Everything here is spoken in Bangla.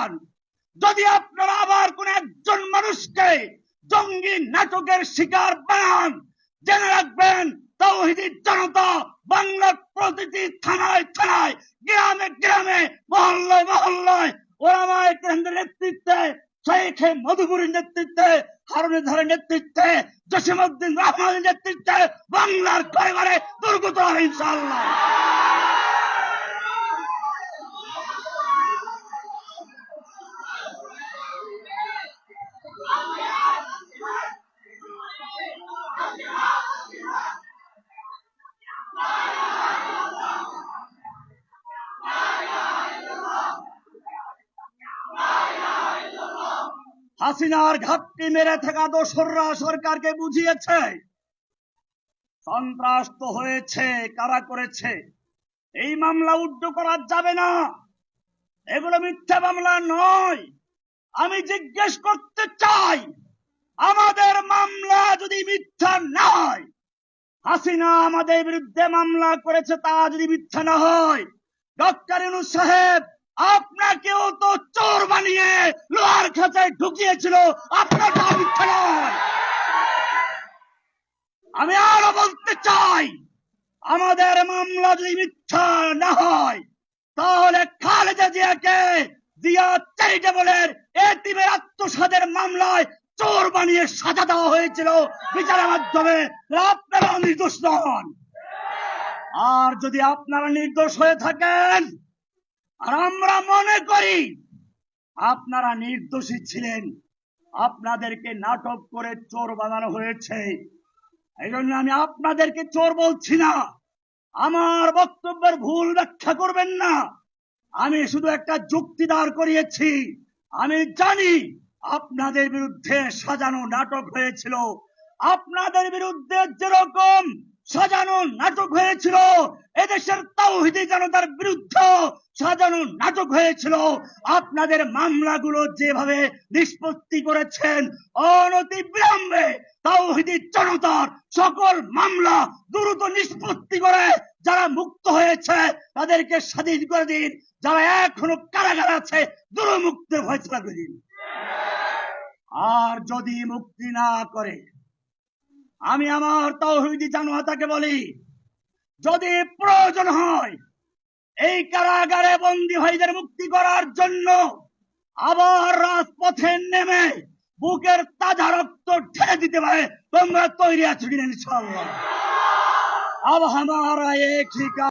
চান যদি আপনারা আবার কোন একজন মানুষকে জঙ্গি নাটকের শিকার বানান, জেনে রাখবেন তৌহিদি জনতা বাংলার প্রতিটি থানায় থানায়, গ্রামে গ্রামে, মহল্লায় মহল্লায় ওরামায় কেন্দ্রের নেতৃত্বে, শেখে মধুপুরীর নেতৃত্বে হারুনের ধারের নেতৃত্বে, জসিমউদ্দিন রহমানের নেতৃত্বে বাংলার ঘরে দুর্গত হবে ইনশাআল্লাহ। হাসিনার ঘাটতি মেরে থাকা দোসররা সরকারকে বুঝিয়েছে। সন্ত্রাস তো হয়েছে, কারা করেছে? এই মামলা উড্ড করা যাবে না। এগুলো মিথ্যা মামলা নয়। আমি জিজ্ঞেস করতে চাই, আমাদের মামলা যদি মিথ্যা না হয় হাসিনা আমাদের বিরুদ্ধে মামলা করেছে, তা যদি মিথ্যা না হয়। ডক্টর ইনু সাহেব, আপনাকেও তো চোর বানিয়ে লোহার খাঁচায় ঢুকিয়েছিল। আপনার তা মিথ্যা নয়। আমি আরও বলতে চাই, আমাদের মামলা যদি মিথ্যা না হয়, তাহলে খালেদা জিয়াকে জিয়া চ্যারিটেবলের এতিমের আত্মসাদের মামলায় চোর বানিয়ে সাজা দেওয়া হয়েছিল বিচারের মাধ্যমে। আপনারা নির্দোষ নন। আর যদি আপনারা নির্দোষ হয়ে থাকেন, আর আমরা মনে করি আপনারা নির্দোষী ছিলেন, আপনাদেরকে নাটক করে চোর বানানো হয়েছে। এই জন্য আমি আপনাদেরকে চোর বলছি না। আমার বক্তব্যের ভুল ব্যাখ্যা করবেন না। আমি শুধু একটা যুক্তি দাঁড় করিয়েছি। আমি জানি আপনাদের বিরুদ্ধে সাজানো নাটক হয়েছিল। আপনাদের বিরুদ্ধে যেরকম সাজানো নাটক হয়েছিল, এদেশের তাওহিদি জনতার বিরুদ্ধে সাজানো নাটক হয়েছিল। আপনাদের মামলাগুলো যেভাবে নিষ্পত্তি করেছেন অনতি বিলম্বে তাওহিদি জনতার সকল মামলা দ্রুত নিষ্পত্তি করে যারা মুক্ত হয়েছে, তাদেরকে স্বাধীন করে দিন। যারা এখনও কারাগারে আছে, দ্রুত ফয়সলা করে দিন। আর যদি মুক্তি না করে আমি আমার তৌহিদি জানুয়াতাকে বলি যদি প্রয়োজন হয় এই কারাগারে বন্দী ভাইদের মুক্তি করার জন্য আবার রাজপথে নেমে বুকের তাজা রক্ত ঢেলে দিতে পারে তোমরা তৈরি আছো কিনা ইনশাল্লাহ अब हमारा एक ही काम